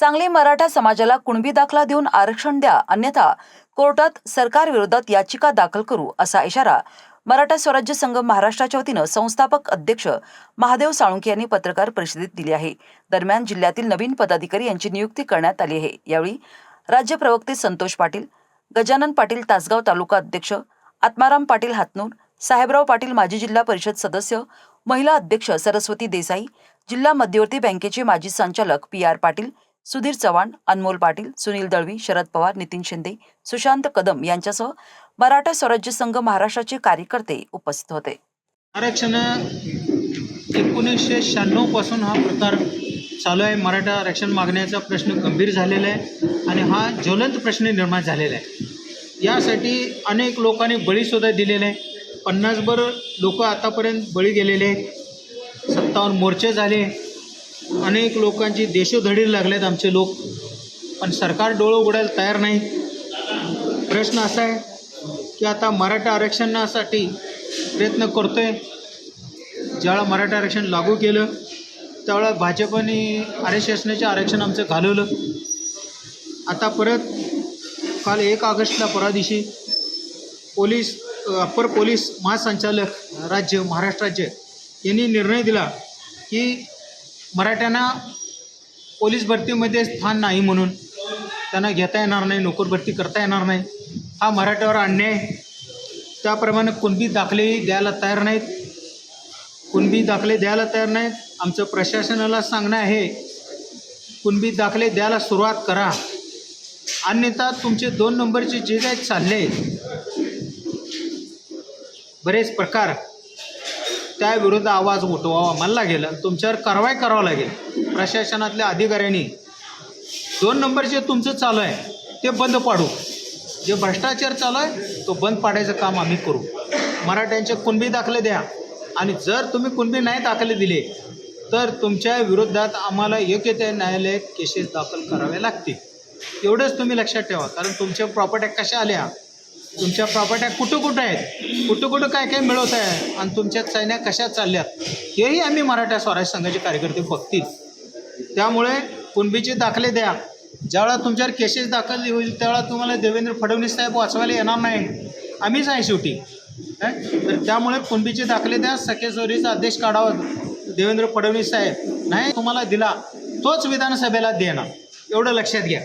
सांगली मराठा समाजाला कुणबी दाखला देऊन आरक्षण द्या अन्यथा कोर्टात सरकार विरोधात याचिका दाखल करू असा इशारा मराठा स्वराज्य संघ महाराष्ट्राच्या वतीनं संस्थापक अध्यक्ष महादेव साळुंखे यांनी पत्रकार परिषदेत दिली आहे. दरम्यान जिल्ह्यातील नवीन पदाधिकारी यांची नियुक्ती करण्यात आली आहे. यावेळी राज्य प्रवक्ते संतोष पाटील गजानन पाटील तासगाव तालुका अध्यक्ष आत्माराम पाटील हातनूर साहेबराव पाटील माजी जिल्हा परिषद सदस्य महिला अध्यक्ष सरस्वती देसाई जिल्हा मध्यवर्ती बँकेचे माजी संचालक पी आर पाटील सुधीर चव्हाण अनमोल पाटील सुनील दळवी शरद पवार नितीन शिंदे सुशांत कदम यांच्यासह मराठा स्वराज्य संघ महाराष्ट्राचे कार्यकर्ते उपस्थित होते. आरक्षण एकोणीसशे शहाण्णवपासून हा प्रकार चालू आहे. मराठा आरक्षण मागण्याचा प्रश्न गंभीर झालेला आहे आणि हा ज्वलंत प्रश्न निर्माण झालेला आहे. यासाठी अनेक लोकांनी बळीसुद्धा दिलेले आहे. पन्नासभर लोक आतापर्यंत बळी गेलेले आहेत. सत्तावन्न मोर्चे झाले. अनेक लोकांची देशोधडी आहेत आमचे लोक. पण सरकार डोळं उघडायला तयार नाही. प्रश्न असा आहे की आता मराठा आरक्षणासाठी प्रयत्न करतो आहे ज्यावेळा मराठा आरक्षण लागू केलं त्यावेळा भाजपने आर एस एसनेचे आरक्षण आमचं घालवलं. आता परत काल एक ऑगस्टला परादिशी पोलीस अप्पर पोलीस महासंचालक राज्य महाराष्ट्र राज्य यांनी निर्णय दिला की मराठ्यांना पोलीस भरतीमध्ये स्थान नाही म्हणून त्यांना घेता येणार नाही नोकर भरती करता येणार नाही. हा मराठ्यावर अन्याय. आहे. त्याप्रमाणे कुणबी दाखलेही द्यायला तयार नाहीत. कुणबी दाखले द्यायला तयार नाहीत. आमचं प्रशासनाला सांगणं आहे कुणबी दाखले द्यायला सुरुवात करा. अन्यथा तुमचे दोन नंबरचे जे काही चालले बरेच प्रकार त्याविरुद्ध आवाज उठवावा मला लागेल आणि तुमच्यावर कारवाई करावं लागेल. प्रशासनातल्या अधिकाऱ्यांनी दोन नंबर जे तुमचं चालू आहे ते बंद पाडू. जे भ्रष्टाचार चालू आहे तो बंद पाडायचं काम आम्ही करू. मराठ्यांचे कुणबी दाखले द्या. आणि जर तुम्ही कुणबी नाही दाखले दिले तर तुमच्या विरोधात आम्हाला योग्य त्या न्यायालयात केसेस दाखल करावे लागतील. एवढंच तुम्ही लक्षात ठेवा कारण तुमच्या प्रॉपर्ट्या कशा आल्या तुमच्या प्रॉपर्ट्या कुठं कुठं आहेत? कुठं कुठं काय काय मिळवत आहे? आणि तुमच्या सैन्या कशा चालल्यात? हेही आम्ही मराठा स्वराज्य संघाचे कार्यकर्ते बघतील. त्यामुळे कुणबीचे दाखले द्या. ज्यावेळा तुमच्यावर केसेस दाखल होईल त्यावेळा तुम्हाला देवेंद्र फडणवीस साहेब वाचवायला येणार नाही. आम्हीच आहे शेवटी. तर त्यामुळे कुणबीचे दाखले द्या सखेसोरीचा आदेश काढावा देवेंद्र फडणवीस साहेब. नाही तुम्हाला दिला तोच विधानसभेला देणार. एवढं लक्षात घ्या.